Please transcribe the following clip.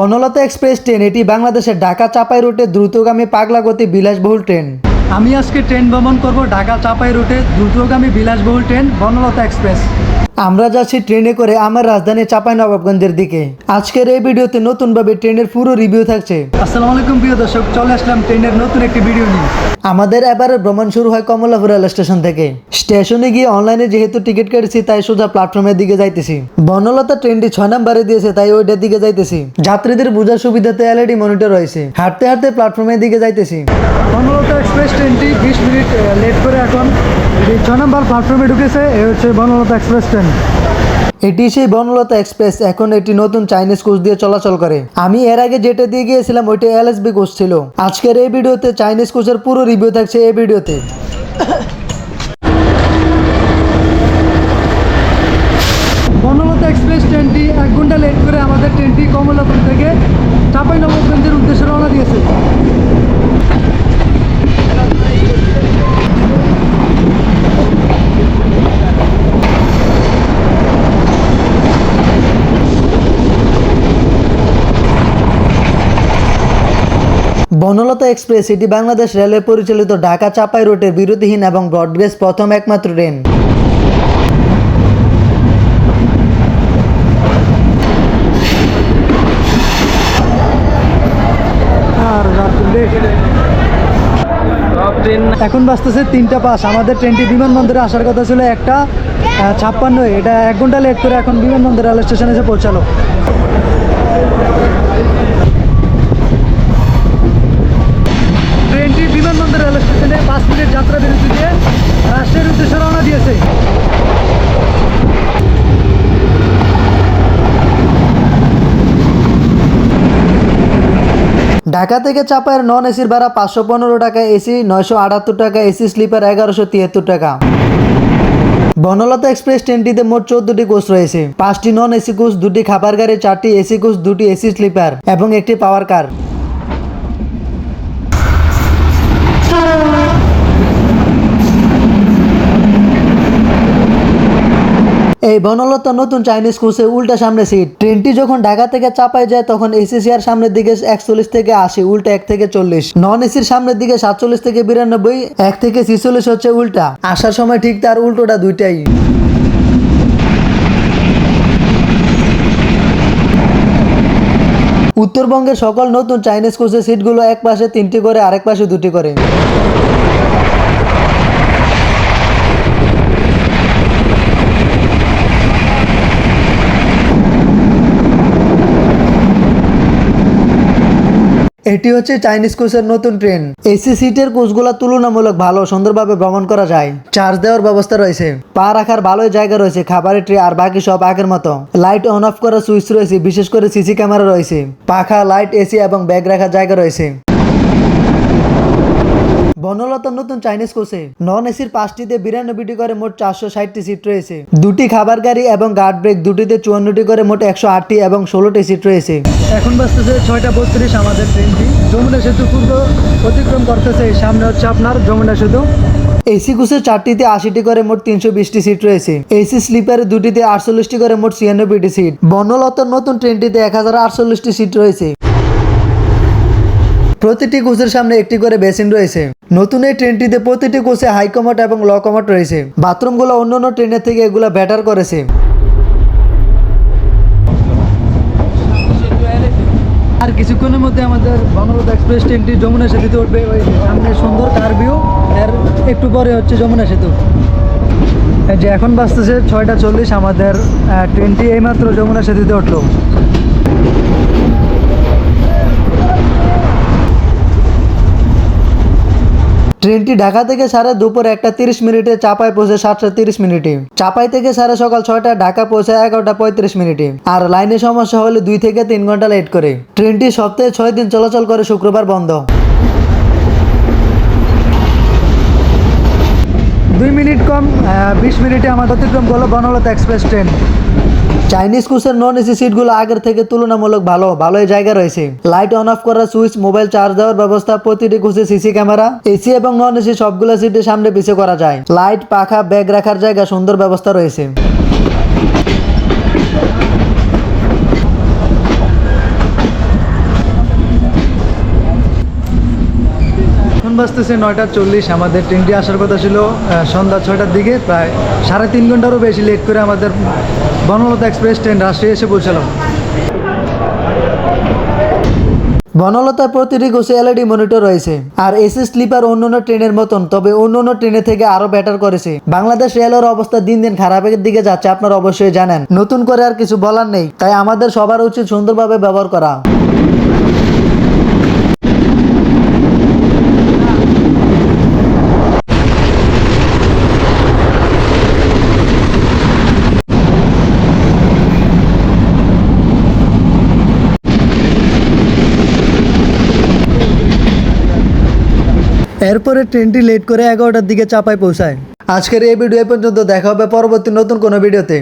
Banalata express train, এটি বাংলাদেশের ঢাকা চাপাই রুটে দ্রুতগামী পাগলাগতি বিলাসবহুল ট্রেন। আমি আজকে ট্রেন ভ্রমণ করব ঢাকা চাপাই রুটে দ্রুতগামী বিলাসবহুল ট্রেন বনলতা এক্সপ্রেস। আমরা যাচ্ছি ট্রেনে করে আমার রাজধানী চাপাই নবাবগঞ্জের দিকে। আজকের এই ভিডিওতে নতুনভাবে ট্রেনের পুরো রিভিউ থাকছে। আসসালামু আলাইকুম প্রিয় দর্শক চলে আসলাম ট্রেনের নতুন একটি ভিডিও নিয়ে। আমাদের এবারে ভ্রমণ শুরু হয় কমলাপুর রেল স্টেশন থেকে। স্টেশনে গিয়ে অনলাইনে যেহেতু টিকিট কেটেছি তাই সোজা প্ল্যাটফর্মের দিকে যাইতেছি। বনলতা ট্রেনটি ছয় নাম্বারে দিয়েছে তাই ওইটার দিকে যাইতেছি। যাত্রীদের বোঝার সুবিধাতে এলইডি মনিটর রয়েছে। হাঁটতে হাঁটতে প্ল্যাটফর্মের দিকে যাইতেছি। বনলতা এক্সপ্রেস ট্রেনটি বিশ মিনিট লেট করে এখন। এই ছ নম্বর প্ল্যাটফর্মে ঢুকেছে এ হচ্ছে বনলতা এক্সপ্রেস ট্রেন। এটি সেই বনলতা এক্সপ্রেস। এখন একটি নতুন চাইনিজ কোচ দিয়ে চলাচল করে। আমি এর আগে যেটা দিয়ে গিয়েছিলাম, ওইটা এলএসবি কোচ ছিল। আজকের এই ভিডিওতে চাইনিজ কোচের পুরো রিভিউ থাকছে এই ভিডিওতে বনলতা এক্সপ্রেস ট্রেনটি এক ঘণ্টা লেট করে আমাদের ট্রেনটি কমলাপুর থেকে চাপাই নবগঞ্জের উদ্দেশ্যে রওনা দিয়েছে বনলতা এক্সপ্রেস এটি বাংলাদেশ রেলওয়ে পরিচালিত ঢাকা চাপাই রুটের বিরতিহীন এবং ব্রডগেজ প্রথম একমাত্র ট্রেন। এখন বাজতেছে তিনটা পাস আমাদের ট্রেনটি বিমানবন্দরে আসার কথা ছিল একটা ছাপ্পান্ন। এটা এক ঘণ্টা লেট করে এখন বিমানবন্দর রেল স্টেশনে এসে পৌঁছালো। বিমানবন্দর রেল স্টেশনে পাঁচ মিনিট যাত্রা বিরতি দিয়ে রাষ্ট্রের উদ্দেশ্যে রওনা দিয়েছে। ঢাকা থেকে চাপায়ের নন এসির ভাড়া পাঁচশো পনেরো টাকা এসি, নয়শো আটাত্তর টাকা এসি, স্লিপার এগারোশো তিয়াত্তর টাকা। বনলতা এক্সপ্রেস ট্রেনটিতে মোট চোদ্দটি কোচ রয়েছে। পাঁচটি নন এসি কোচ, দুটি খাবার গাড়ি, চারটি এসি কোচ, দুটি এসি স্লিপার এবং একটি পাওয়ার কার। এই বনলতা নতুন চাইনিজ কোচে উল্টা সামনে সিট ট্রেনটি যখন ঢাকা থেকে চাপায় যায়, তখন এসি চেয়ার সামনের দিকে একচল্লিশ থেকে আশি, উল্টা এক থেকে চল্লিশ। নন এসির সামনের দিকে সাতচল্লিশ থেকে বিরানব্বই, এক থেকে ছিচল্লিশ হচ্ছে উল্টা। আসার সময় ঠিক তার উল্টোটা দুইটাই। উত্তরবঙ্গের সকল নতুন চাইনিজ কোচের সিটগুলো এক পাশে তিনটি করে, আরেক পাশে দুটি করে। এটি হচ্ছে চাইনিজ কোচের নতুন ট্রেন। এসি সিটের কোচগুলো তুলনামূলক ভালো, সুন্দরভাবে ভ্রমণ করা যায়। চার্জ দেওয়ার ব্যবস্থা রয়েছে। পা রাখার ভালোই জায়গা রয়েছে, খাবারের ট্রে আর বাকি সব আগের মতো। লাইট অন অফ করার সুইচ রয়েছে, বিশেষ করে সিসি ক্যামেরা রয়েছে। পাখা, লাইট, এসি এবং ব্যাগ রাখার জায়গা রয়েছে। বনলতার নতুন চাইনিজ কোচে। নন এসির পাঁচটিতে বিরানব্বইটি করে মোট চারশো ষাটটি সিট রয়েছে। দুটি খাবার গাড়ি এবং গার্ড ব্রেক দুটিতে চুয়ান্নটি করে মোট একশো আটটি এবং ষোলোটি সিট রয়েছে। এখন বাজতেছে ছয়টা বত্রিশ আমাদের ট্রেনটি যমুনা সেতু পূর্ব অতিক্রম করতেছে সামনে হচ্ছে আপনার যমুনা সেতু। এসি কোচের চারটিতে আশিটি করে মোট তিনশো বিশটি সিট রয়েছে। এসি স্লিপারে দুটিতে আটচল্লিশটি করে মোট ছিয়ানব্বইটি সিট। বনলতার নতুন ট্রেনটিতে এক হাজার আটচল্লিশটি সিট রয়েছে। প্রতিটি কোচের সামনে একটি করে বেসিন রয়েছে। নতুন এই ট্রেনটিতে প্রতিটি কোচে হাই কমোড এবং ল কমোড রয়েছে। বাথরুমগুলো অন্যান্য ট্রেনের থেকে এগুলো ব্যাটার করেছে। আর কিছুক্ষণের মধ্যে আমাদের বনলতা এক্সপ্রেস ট্রেনটি যমুনা সেতুতে উঠবে। ওই সামনে সুন্দর কার ভিউ এর একটু পরে হচ্ছে যমুনা সেতু। যে এখন বাজতেছে ছয়টা চল্লিশ, আমাদের ট্রেনটি এইমাত্র যমুনা সেতুতে উঠল। ট্রেনটি ঢাকা থেকে সারা দুপুর একটা তিরিশ মিনিটে চাপায় পৌঁছে সাতটা তিরিশ মিনিটে। চাপাই থেকে সারা সকাল ছয়টা, ঢাকা পৌঁছে এগারোটা পঁয়ত্রিশ মিনিটে। আর লাইনে সমস্যা হলে দুই থেকে তিন ঘণ্টা লেট করে। ট্রেনটি সপ্তাহে ছয় দিন চলাচল করে, শুক্রবার বন্ধ। দুই মিনিট কম বিশ মিনিটে আমাদের অতিক্রম করল বনলতা এক্সপ্রেস ট্রেন। চাইনিজ কোচের নন এসি সিটগুলো আগের থেকে তুলনামূলক ভালো, ভালোই জায়গা রয়েছে। লাইট অন অফ করার সুইচ মোবাইল চার্জ দেওয়ার ব্যবস্থা, প্রতিটি কোচে সিসি ক্যামেরা এসি এবং নন এসি সবগুলো সিটে সামনে পিছিয়ে করা যায়। লাইট পাখা ব্যাগ রাখার জায়গা, সুন্দর ব্যবস্থা রয়েছে। বাজতেছে নয়টা চল্লিশ। আমাদের ট্রেনটি আসার কথা ছিল সন্ধ্যা ছয়টার দিকে। প্রায় সাড়ে তিন ঘন্টারও বেশি লেট করে আমাদের বনলতা এক্সপ্রেস ট্রেন রাজশাহী এসে পৌঁছালো। বনলতার প্রতিটি কোষে এলইডি মনিটর রয়েছে, আর এসি স্লিপার অন্যান্য ট্রেনের মতন, তবে অন্যান্য ট্রেনের থেকে আরও বেটার করেছে। বাংলাদেশ রেলের অবস্থা দিন দিন খারাপের দিকে যাচ্ছে, আপনারা অবশ্যই জানেন। নতুন করে আর কিছু বলার নেই, তাই আমাদের সবার উচিত সুন্দরভাবে ব্যবহার করা। এরপরে ট্রেনটি লেট করে এগারোটার দিকে চাপায় পৌঁছায়। আজকের এই ভিডিও পর্যন্ত দেখা হবে পরবর্তী নতুন কোনো ভিডিওতে।